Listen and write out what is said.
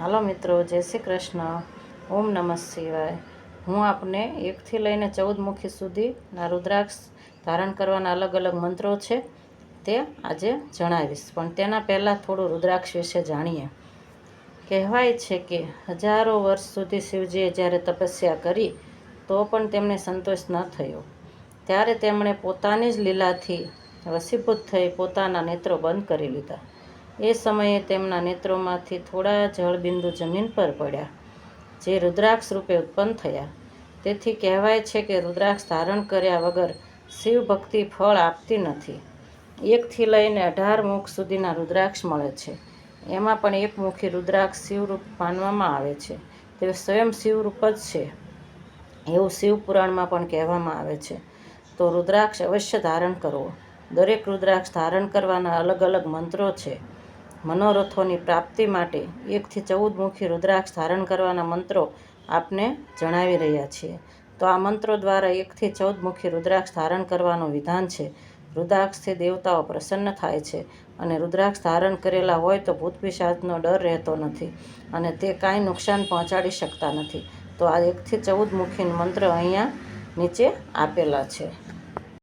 હાલો મિત્રો, જય શ્રી કૃષ્ણ. ઓમ નમઃ શિવાય. હું આપને એકથી લઈને ચૌદ મુખી સુધીના રુદ્રાક્ષ ધારણ કરવાના અલગ અલગ મંત્રો છે તે આજે જણાવીશ. પણ તેના પહેલાં થોડું રુદ્રાક્ષ વિશે જાણીએ. કહેવાય છે કે હજારો વર્ષ સુધી શિવજીએ જ્યારે તપસ્યા કરી, તો પણ તેમને સંતોષ ન થયો. ત્યારે તેમણે પોતાની જ લીલાથી વસીભૂત થઈ પોતાના નેત્રો બંધ કરી લીધા. એ સમયે તેમના નેત્રોમાંથી થોડા જળબિંદુ જમીન પર પડ્યા, જે રુદ્રાક્ષ રૂપે ઉત્પન્ન થયા. તેથી કહેવાય છે કે રુદ્રાક્ષ ધારણ કર્યા વગર શિવ ભક્તિ ફળ આપતી નથી. એકથી લઈને અઢાર મુખ સુધીના રુદ્રાક્ષ મળે છે. એમાં પણ એક મુખી રુદ્રાક્ષ શિવરૂપ માનવામાં આવે છે. તે સ્વયં શિવરૂપ જ છે, એવું શિવપુરાણમાં પણ કહેવામાં આવે છે. તો રુદ્રાક્ષ અવશ્ય ધારણ કરવો. દરેક રુદ્રાક્ષ ધારણ કરવાના અલગ અલગ મંત્રો છે. મનોરથોની પ્રાપ્તિ માટે એકથી ચૌદ મુખી રુદ્રાક્ષ ધારણ કરવાના મંત્રો આપને જણાવી રહ્યા છીએ. તો આ મંત્રો દ્વારા એકથી ચૌદ મુખી રુદ્રાક્ષ ધારણ કરવાનું વિધાન છે. રુદ્રાક્ષથી દેવતાઓ પ્રસન્ન થાય છે અને રુદ્રાક્ષ ધારણ કરેલા હોય તો ભૂત ડર રહેતો નથી અને તે કાંઈ નુકસાન પહોંચાડી શકતા નથી. તો આ એકથી ચૌદ મુખી મંત્ર અહીંયા નીચે આપેલા છે.